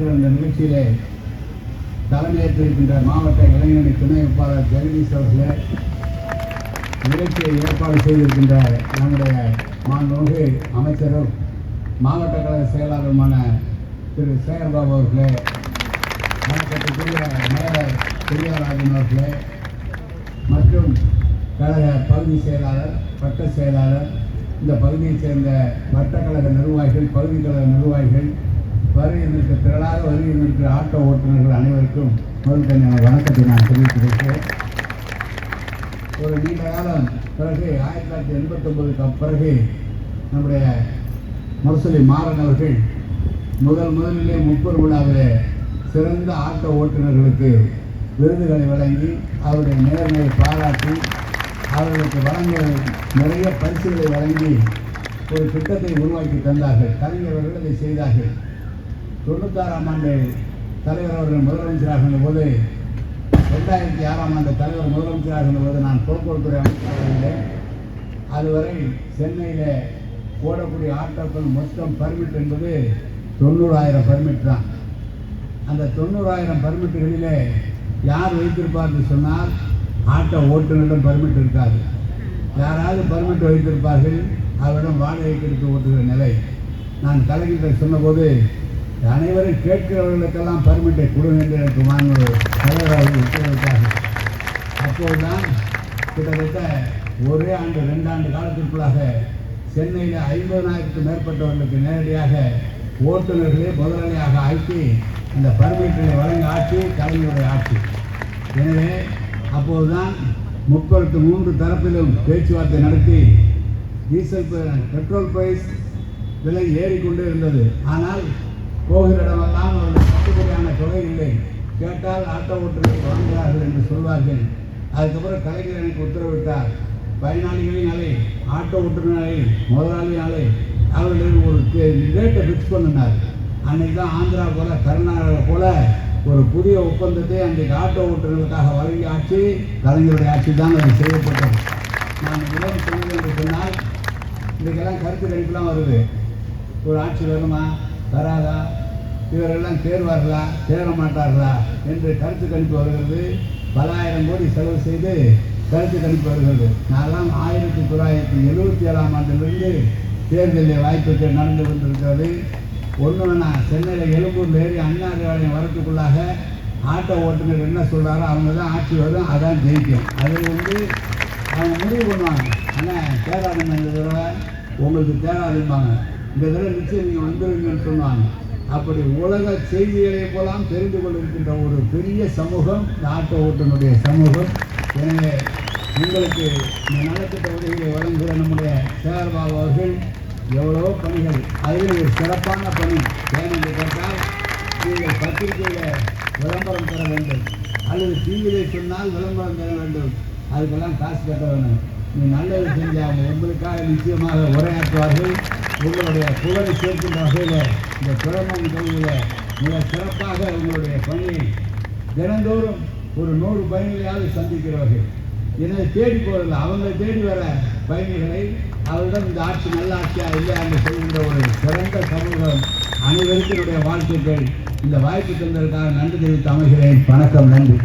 நடக்கிற இந்த நிகழ்ச்சியிலே தலைமையேற்றிருக்கின்ற மாவட்ட இளைஞரணி துணை வேட்பாளர் ஜெகதீஷ் அவர்களே நிகழ்ச்சியை ஏற்பாடு செய்திருக்கின்ற நம்முடைய மாண்புமிகு அமைச்சரும் மாவட்ட கழக செயலாளருமான திரு சேகர்பாபு அவர்களே வணக்கத்துக்குரிய மேயர் பெரியாராஜன் அவர்களே மற்றும் கழக பகுதி செயலாளர் வட்ட செயலாளர் இந்த பகுதியைச் சேர்ந்த வட்டக்கழக நிர்வாகிகள் பகுதி கழக நிர்வாகிகள் வருகை நிற்க திரளாக வருகை நிற்கிற ஆட்டோ ஓட்டுநர்கள் அனைவருக்கும் முதல் வணக்கத்தை நான் தெரிவித்திருக்கிறேன் ஒரு நீண்ட காலம் பிறகு ஆயிரத்தி தொள்ளாயிரத்தி எண்பத்தொம்பதுக்கு பிறகு நம்முடைய முரசொலி மாறன் அவர்கள் முதல் முதலிலே முப்பது விழாவிலே சிறந்த ஆட்டோ ஓட்டுநர்களுக்கு விருதுகளை வழங்கி அவருடைய நேர்மையை பாராட்டி அவர்களுக்கு வழங்க நிறைய பரிசுகளை வழங்கி ஒரு திட்டத்தை உருவாக்கி தந்தார்கள். கலைஞர்கள் அதை செய்தார்கள். தொண்ணூத்தாறாம் ஆண்டு தலைவர் அவர்கள் முதலமைச்சராக இருந்தபோது ரெண்டாயிரத்தி ஆறாம் ஆண்டு தலைவர் முதலமைச்சராக இருந்தபோது நான் போக்குவரத்துறை அமைச்சராக இருந்தேன். அதுவரை சென்னையில் ஓடக்கூடிய ஆட்டோக்கள் மொத்தம் பர்மிட் என்பது தொண்ணூறாயிரம் பர்மிட் தான். அந்த தொண்ணூறாயிரம் பர்மிட்டுகளிலே யார் வைத்திருப்பார்கள் சொன்னால் ஆட்டோ ஓட்டுநரிடம் பர்மிட் இருக்காது. யாராவது பர்மிட் வைத்திருப்பார்கள் அவரிடம் வாடகைக்கு எடுத்து ஓட்டுகிற நிலை. நான் கலைஞர்கள் சொன்னபோது அனைவரும் கேட்கிறவர்களுக்கெல்லாம் பர்மிட்டை கொடுங்க என்று எனக்கு மாண்பு தலைவர்கள் உத்தரவிட்டார்கள். அப்போதுதான் கிட்டத்தட்ட ஒரே ஆண்டு ரெண்டாண்டு காலத்திற்குள்ளாக சென்னையில் ஐம்பதனாயிரத்துக்கும் மேற்பட்டவர்களுக்கு நேரடியாக ஓட்டுநர்களே முதலாளியாக ஆக்கி அந்த பர்மிட்டை வழங்க ஆட்சி கலைஞருடைய ஆட்சி. எனவே அப்போதுதான் முப்பத்து மூன்று தரப்பிலும் பேச்சுவார்த்தை நடத்தி டீசல் பெட்ரோல் பிரைஸ் விலை ஏறிக்கொண்டே இருந்தது. ஆனால் போகிற இடமெல்லாம் அவர்கள் கட்டுப்படியான தொகை இல்லை. கேட்டால் ஆட்டோ ஓட்டுநர்கள் வாங்குகிறார்கள் என்று சொல்வார்கள். அதுக்கப்புறம் கலைஞர் எனக்கு உத்தரவிட்டார். பயனாளிகளினாலே ஆட்டோ ஓட்டுநர் அலை முதலாளி ஒரு ரேட்டை ஃபிக்ஸ் பண்ணினார். அன்னைக்கு தான் ஆந்திரா போல கர்நாடகா போல ஒரு புதிய ஒப்பந்தத்தை அன்றைக்கு ஆட்டோ ஓட்டுநர்களுக்காக வழங்கி ஆட்சி கலைஞருடைய ஆட்சி தான் அது செய்யப்பட்டது. நான் இடம் சொல்வது என்று சொன்னால் இன்றைக்கெல்லாம் கருத்து கணிப்புலாம் வருது. ஒரு ஆட்சி வருமா? வராதா இவரெல்லாம் தேர்வார்களா? தேர மாட்டார்களா என்று கருத்து கணிப்பு வருகிறது. பலாயிரம் கோடி செலவு செய்து கருத்து கணிப்பு வருகிறது. நான்லாம் ஆயிரத்தி தொள்ளாயிரத்தி எழுபத்தி ஏழாம் ஆண்டிலிருந்து தேர்தலில் வாய்ப்பு நடந்து கொண்டிருக்கிறது. ஒன்று வேணா சென்னையில் எழும்பூரில் ஏறி அண்ணா அறிவாலயம் வரத்துக்குள்ளாக ஆட்டோ ஓட்டுநர் என்ன சொல்கிறாரோ அவங்க தான் ஆட்சி வரும் அதான் ஜெயிக்கும். அது வந்து அவங்க முடிவு பண்ணுவாங்க. ஆனால் தேராதுங்க இந்த தடவை. உங்களுக்கு தேராதும்பாங்க இந்த தடவை நிச்சயம் நீங்கள் வந்துடுவீங்கன்னு சொன்னாங்க. அப்படி உலக செய்திகளை போலாம் தெரிந்து கொண்டிருக்கின்ற ஒரு பெரிய சமூகம் இந்த ஆட்டோ ஓட்டுநருடைய சமூகம். எனவே உங்களுக்கு இந்த நலத்திட்ட உதவிகளை வழங்குகிற நம்முடைய சேகர்பாபு அவர்கள் எவ்வளவோ பணிகள். அதில் ஒரு சிறப்பான பணி. ஏனென்று கேட்டால் நீங்கள் பத்திரிகையில் விளம்பரம் தர வேண்டும். அல்லது டிவியிலே சொன்னால் விளம்பரம் தர வேண்டும். அதுக்கெல்லாம் காசு கட்ட வேணும். நீ நல்லது செஞ்சாங்க உங்களுக்காக நிச்சயமாக உரையாற்றுவார்கள். உங்களுடைய புகழை சேர்க்கும் வகையில் இந்த பிரதமர் கல்வியில் மிக சிறப்பாக உங்களுடைய பணியை தினந்தோறும் ஒரு நூறு பயணிகளையாவது சந்திக்கிறவர்கள். இதை தேடி போகிறது அவங்களை தேடி வர பயணிகளை அவரிடம் இந்த ஆட்சி நல்ல ஆட்சியா இல்லை என்று சொல்கின்ற ஒரு சிறந்த சமூகம் அனைவருக்கும் என்னுடைய வாழ்த்துக்கள். இந்த வாய்ப்பு தந்ததற்காக நன்றி தெரிவித்து அமைகிறேன். வணக்கம். நன்றி.